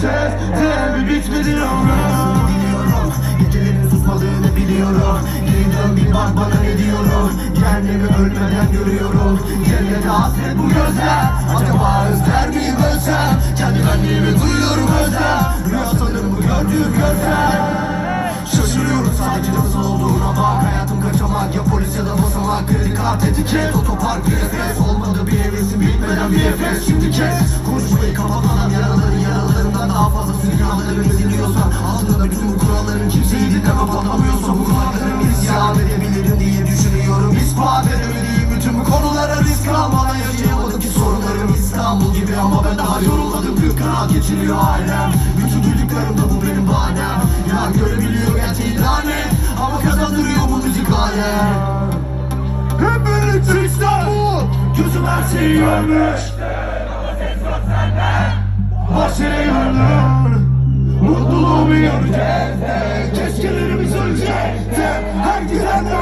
göreceğiz. Tabi bitmedi yavrum? Biliyorum Gecelerin susmadığını biliyorum. Geri bir bak bana diyorum? Kendimi ölmeden görüyorum. De hasret bu gözler. Acaba özler miyim ölsem Kendi benliğimi duyuyorum özlem Rüya sanırım bu gördüğüm gözler. Şaşırıyorum sadece nasıl olduğuna bak. Hayatım kaçamak ya polis ya da basamak. Kredi kart etiket otopark bir nefes. Olmadı bir hevesim bitmeden bir nefes. Şimdi kes. Konuşmayı kapatmadan Sünkanlarını dinliyorsan Altında bütün bu kuralların kimseyi dinleme patlamıyorsa Bu kuralların isyan edebilirim diye düşünüyorum. İspat edemediğim bütün bu konulara risk almadan Yaşayamadım ki sorunlarım İstanbul gibi ama ben daha yorulmadım Büyük kanal geçiriyor ailem. Bütün duyduklarım da bu benim bahanem Ya görebiliyor gerçeği lanet Ama kazandırıyor bu müzik alem. Hep birlikte İstanbul Gözüm her şeyi görmüş Thank you.